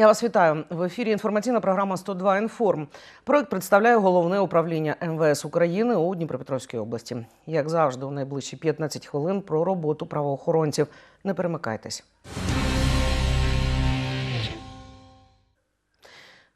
Я вас вітаю в ефірі. Інформаційна програма «102 інформ. Проект представляє головне управління МВС України у Дніпропетровській області. Як завжди, у найближчі 15 хвилин про роботу правоохоронців. Не перемикайтесь.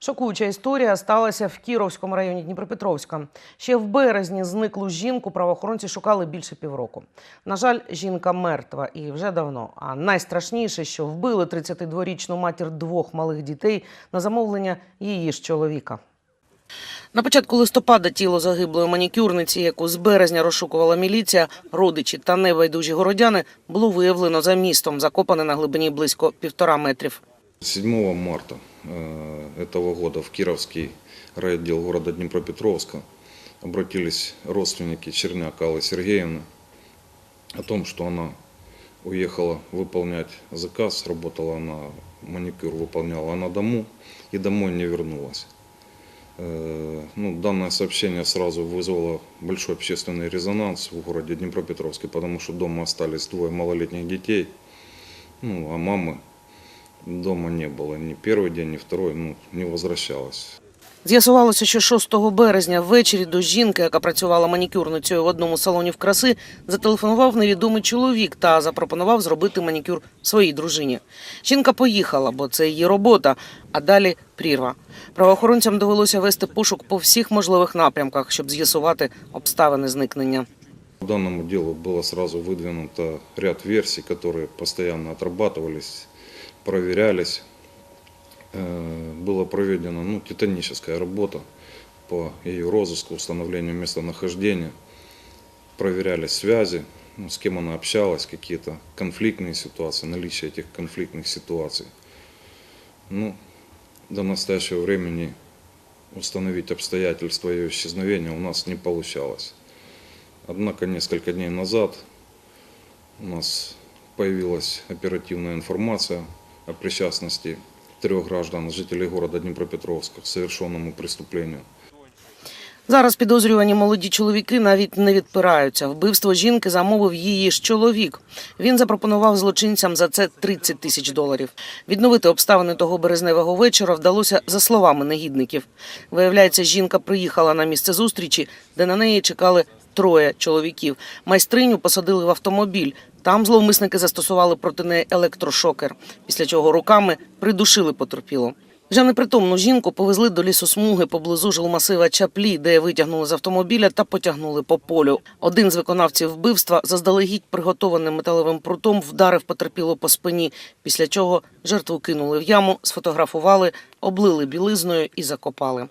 Шокуюча історія сталася в Кіровському районі Дніпропетровська. Ще в березні зниклу жінку правоохоронці шукали більше півроку. На жаль, жінка мертва і вже давно. А найстрашніше, що вбили 32-річну матір двох малих дітей на замовлення її ж чоловіка. На початку листопада тіло загиблої манікюрниці, яку з березня розшукувала міліція, родичі та небайдужі городяни, було виявлено за містом, закопане на глибині близько півтора метрів. 7 марта этого года в Кировский райотдел города Днепропетровска обратились родственники Черняк Аллы Сергеевны о том, что она уехала выполнять заказ, работала она, маникюр выполняла на дому и домой не вернулась. Э, Ну, данное сообщение сразу вызвало большой общественный резонанс в городе Днепропетровске, потому что дома остались двое малолетних детей, ну, а мамы дома не было ни первый день, ни второй, ну, не возвращалась. З'ясувалося, що 6 березня ввечері до жінки, яка працювала манікюрницею в одному з салонів краси, зателефонував невідомий чоловік та запропонував зробити манікюр своїй дружині. Жінка поїхала, бо це її робота, а далі прірва. Правоохоронцям довелося вести пошук по всіх можливих напрямках, щоб з'ясувати обставини зникнення. По данному делу было сразу выдвинуто ряд версий, которые постоянно отрабатывались, Проверялись. Э, Была проведена ну, титаническая работа по ее розыску, установлению местонахождения. Проверялись связи, ну, с кем она общалась, какие-то конфликтные ситуации, наличие этих конфликтных ситуаций. Ну, до настоящего времени установить обстоятельства ее исчезновения у нас не получалось. Однако несколько дней назад у нас появилась оперативная информация причастности трех граждан, жителей города Днепропетровска, к совершенному. Зараз підозрювані молоді чоловіки навіть не відпираються. Вбивство жінки замовив її ж чоловік. Він запропонував злочинцям за це 30 тисяч доларів. Відновити обставини того березневого вечора вдалося за словами негідників. Виявляється, жінка приїхала на місце зустрічі, де на неї чекали троє чоловіків. Майстриню посадили в автомобіль. Там зловмисники застосували проти неї електрошокер, після чого руками придушили потерпілу. Вже непритомну жінку повезли до лісосмуги поблизу жилмасива Чаплі, де витягнули з автомобіля та потягнули по полю. Один з виконавців вбивства заздалегідь приготованим металевим прутом вдарив потерпілу по спині, після чого жертву кинули в яму, сфотографували, облили білизною і закопали.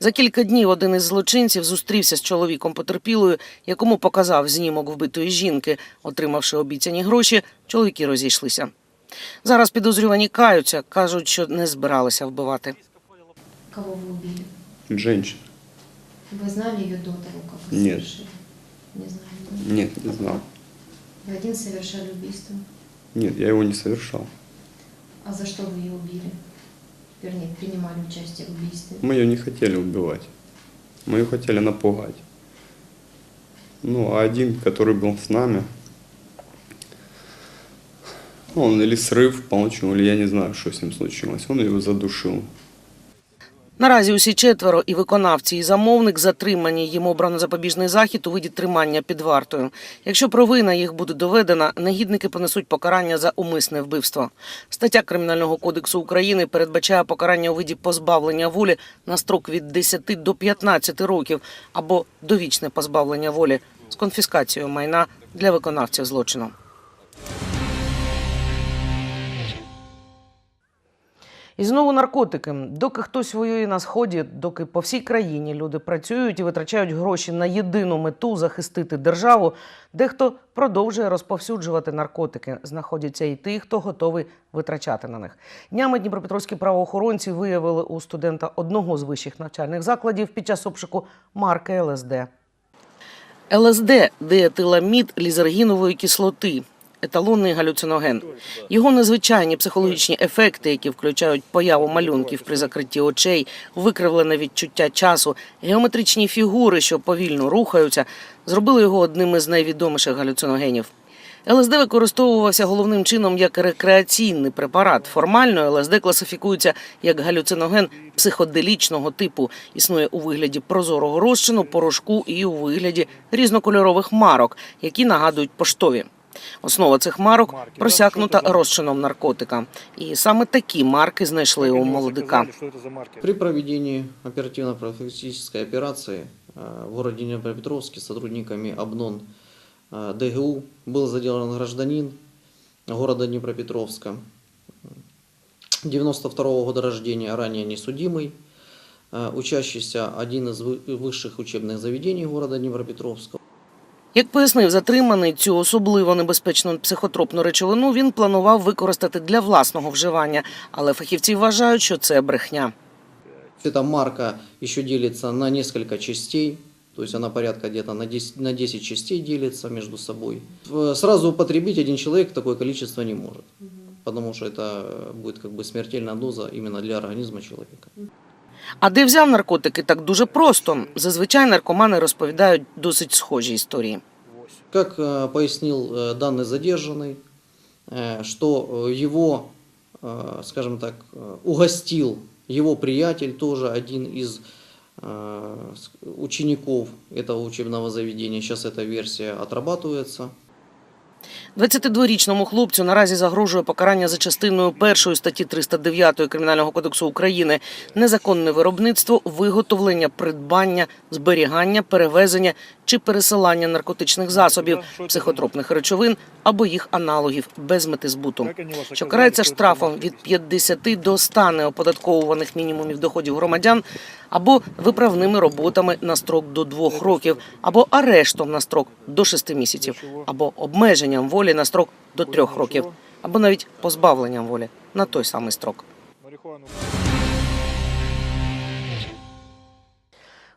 За кілька днів один із злочинців зустрівся з чоловіком потерпілою, якому показав знімок вбитої жінки. Отримавши обіцяні гроші, чоловіки розійшлися. Зараз підозрювані каються, кажуть, що не збиралися вбивати. Кого вы убили? Женщина. Вы знали ее до того, как вы Нет. совершили? Не знали. да? Нет, не знал. Вы один совершали убийство. Нет, я его не совершал. А за что вы ее убили? Вернее, принимали участие в убийстве. Мы ее не хотели убивать. Мы ее хотели напугать. Ну, а один, который был с нами, он или срыв получил, или я не знаю, что с ним случилось. Он ее задушил. Наразі усі четверо і виконавці, і замовник затримані. Їм обрано запобіжний захід у виді тримання під вартою. Якщо провина їх буде доведена, негідники понесуть покарання за умисне вбивство. Стаття Кримінального кодексу України передбачає покарання у виді позбавлення волі на строк від 10 до 15 років або довічне позбавлення волі з конфіскацією майна для виконавців злочину. І знову наркотики. Доки хтось воює на сході, доки по всій країні люди працюють і витрачають гроші на єдину мету захистити державу, дехто продовжує розповсюджувати наркотики. Знаходяться і ті, хто готовий витрачати на них. Днями дніпропетровські правоохоронці виявили у студента одного з вищих навчальних закладів під час обшуку марки ЛСД. ЛСД – диетиламід лізергінової кислоти. Еталонний галюциноген. Його незвичайні психологічні ефекти, які включають появу малюнків при закритті очей, викривлене відчуття часу, геометричні фігури, що повільно рухаються, зробили його одним із найвідоміших галюциногенів. ЛСД використовувався головним чином як рекреаційний препарат. Формально ЛСД класифікується як галюциноген психоделічного типу. Існує у вигляді прозорого розчину, порошку і у вигляді різнокольорових марок, які нагадують поштові. Основа цих марок просякнута розчином наркотика. І саме такі марки знайшли у молодика. При проведении оперативно-профилактической операции э, в городе Днепропетровске сотрудниками ОБНОН э, ДГУ был задержан гражданин города Днепропетровска, 92 года рождения, ранее несудимый, э, учащийся один из вы- высших учебных заведений города Днепропетровска. Як пояснив затриманий, цю особливо небезпечну психотропну речовину він планував використати для власного вживання, але фахівці вважають, що це брехня. Эта марка еще делится на несколько частей, то есть она порядка где-то на 10, на 10 частей делится между собой. В- Сразу употребить один человек такое количество не может, потому что это э, будет как бы смертельная доза именно для организма человека. А де взяв наркотики, так дуже просто. Зазвичай наркомани розповідають досить схожі історії. Как э, пояснил э, данный задержанный, э, что э, его, э, скажем так, э, угостил его приятель, тоже один из э, с- учеников этого учебного заведения. Сейчас эта версия отрабатывается. 22-річному хлопцю наразі загрожує покарання за частиною першої статті 309 Кримінального кодексу України. Незаконне виробництво, виготовлення, придбання, зберігання, перевезення чи пересилання наркотичних засобів, психотропних речовин або їх аналогів без мети збуту. що карається штрафом від 50 до 100 неоподатковуваних мінімумів доходів громадян, або виправними роботами на строк до 2 років, або арештом на строк до 6 місяців, або обмеженням волі на строк до 3 років, або навіть позбавленням волі на той самий строк.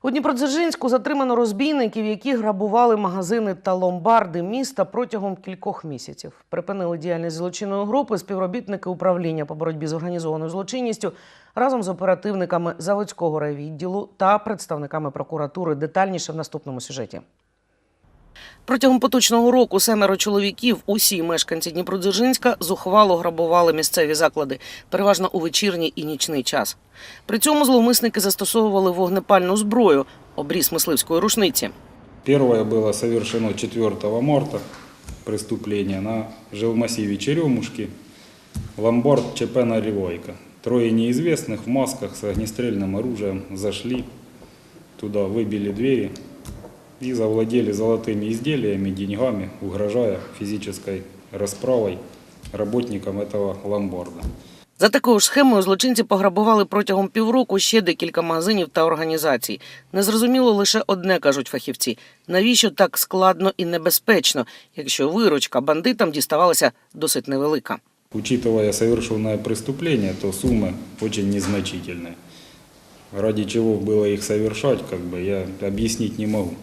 У Дніпродзержинську затримано розбійників, які грабували магазини та ломбарди міста протягом кількох місяців. Припинили діяльність злочинної групи співробітники управління по боротьбі з організованою злочинністю разом з оперативниками заводського райвідділу та представниками прокуратури. Детальніше в наступному сюжеті. Протягом поточного року семеро чоловіків, усі мешканці Дніпродзержинська, зухвало грабували місцеві заклади, переважно у вечірній і нічний час. При цьому зловмисники застосовували вогнепальну зброю, обріз мисливської рушниці. Первое было совершено 4 марта преступление на жилмассиве Черемушки, ломбард ЧП «Наливайка». Трое неизвестных в масках с огнестрельным оружием зашли туда, выбили двери и завладели золотыми изделиями, деньгами, угрожая физической расправой работникам этого ломбарда. За такою ж схемою злочинці пограбували протягом півроку ще декілька магазинів та організацій. Незрозуміло лише одне кажуть фахівці: навіщо так складно і небезпечно, якщо виручка бандитам діставалася досить невелика. Учитывая совершенное преступление, то суммы очень незначительные. Ради чего было их совершать, как бы я объяснить не могу.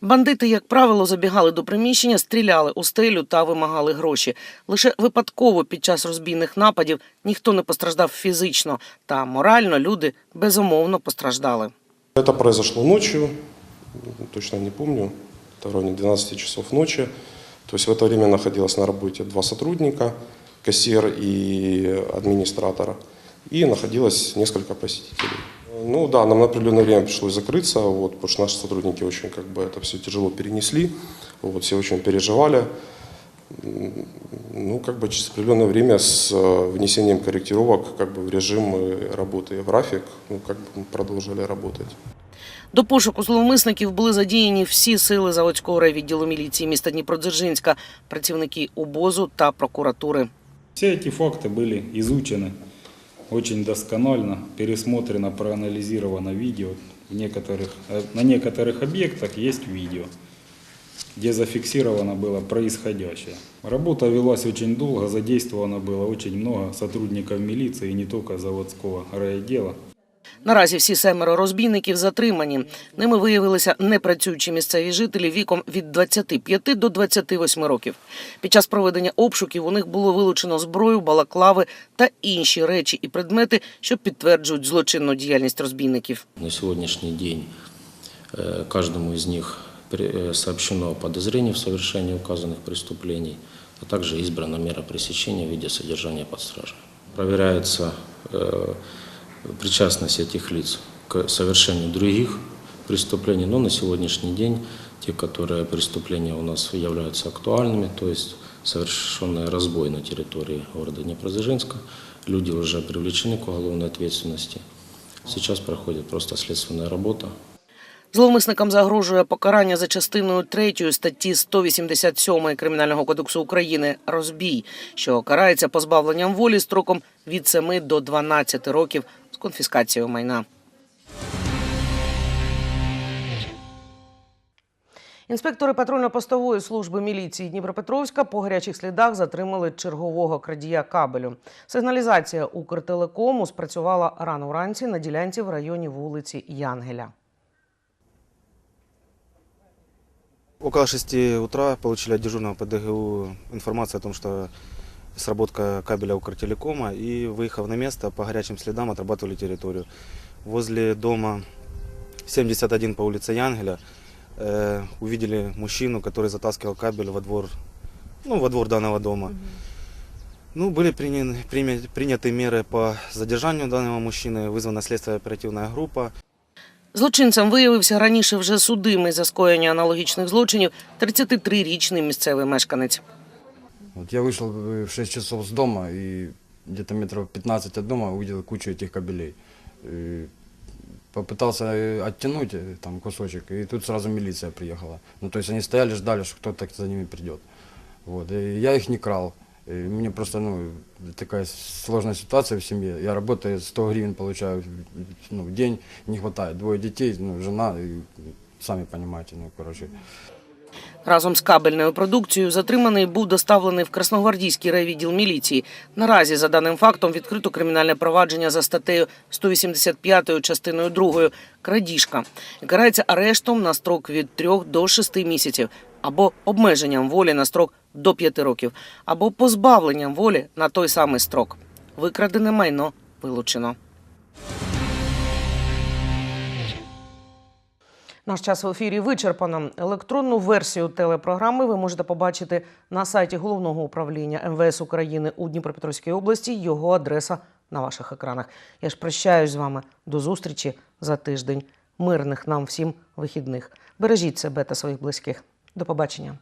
Бандити, як правило, забігали до приміщення, стріляли у стелю та вимагали гроші. Лише випадково під час розбійних нападів ніхто не постраждав фізично, та морально люди безумовно постраждали. Это произошло ночью, точно не помню, это в районе 12 часов ночи. То есть в это время находилось на работе два сотрудника, кассир и администратор, и находилось несколько посетителей. Ну да, нам на определенное время пришлось закрыться, вот, потому что наши сотрудники очень как бы это все тяжело перенесли, вот, все очень переживали. М, Ну, как бы через определенное время с э, внесением корректировок как бы в режим э, работы и в график, ну, как бы мы продолжали работать. До пошуку зловмисників були задіяні всі сили заводського райвідділу міліції міста Дніпродзержинська, працівники УБОЗу та прокуратури. Все эти факты были изучены Очень досконально, пересмотрено, проанализировано видео. В некоторых, э, на некоторых объектах есть видео, где зафиксировано было происходящее. Работа велась очень долго, задействовано было очень много сотрудников милиции, не только заводского райотдела. Наразі всі семеро розбійників затримані. Ними виявилися непрацюючі місцеві жителі віком від 25 до 28 років. Під час проведення обшуків у них було вилучено зброю, балаклави та інші речі і предмети, що підтверджують злочинну діяльність розбійників. На сегодняшний день э, каждому из них при- э, сообщено о подозрении в совершении указанных преступлений, а также избрана мера пресечения в виде содержания под стражей. Проверяется э, причастность этих лиц к совершению других преступлений, но на сегодняшний день те, которые преступления у нас являются актуальными, то есть совершенный разбой на территории города Днепродзержинска, люди уже привлечены к уголовной ответственности. Сейчас проходит просто следственная работа, Зловмисникам загрожує покарання за частиною 3 статті 187 Кримінального кодексу України розбій, що карається позбавленням волі строком від 7 до 12 років з конфіскацією майна. Інспектори патрульно-постової служби міліції Дніпропетровська по гарячих слідах затримали чергового крадія кабелю. Сигналізація Укртелекому спрацювала рано вранці на ділянці в районі вулиці Янгеля. Около 6 утра получили от дежурного по ДГУ информацию о том, что сработка кабеля Укртелекома и, выехав на место, по горячим следам отрабатывали территорию. Возле дома 71 по улице Янгеля э, увидели мужчину, который затаскивал кабель во двор, ну, во двор данного дома. Ну, были приняты, приня- приняты меры по задержанию данного мужчины, вызвана следственная оперативная группа. Злочинцем виявився раніше вже судимий за скоєння аналогічних злочинів 33-річний місцевий мешканець. Вот я вышел э, в 6 часов с дома и где-то метров 15 от дома увидел кучу этих кабелей. И попытался э, оттянуть э, там кусочек, и тут сразу милиция приехала. Ну, то есть они стояли, ждали, что кто-то за ними придет. Вот. И я их не крал. И меня просто, ну, такая сложная ситуация в семье. Я работаю, 100 гривен получаю ну, в день, не хватает. Двое детей, ну, жена, и, сами понимаете, ну, короче. Разом з кабельною продукцією затриманий був доставлений в Красногвардійський райвідділ міліції. Наразі за даним фактом відкрито кримінальне провадження за статтею 185 частиною 2 крадіжка карається арештом на строк від 3 до 6 місяців або обмеженням волі на строк до 5 років, або позбавленням волі на той самий строк. Викрадене майно вилучено. Наш час в ефірі вичерпано. Електронну версію телепрограми ви можете побачити на сайті головного управління МВС України у Дніпропетровській області. Його адреса на ваших екранах. Я ж прощаюсь з вами до зустрічі за тиждень. Мирних нам всім вихідних. Бережіть себе та своїх близьких. До побачення.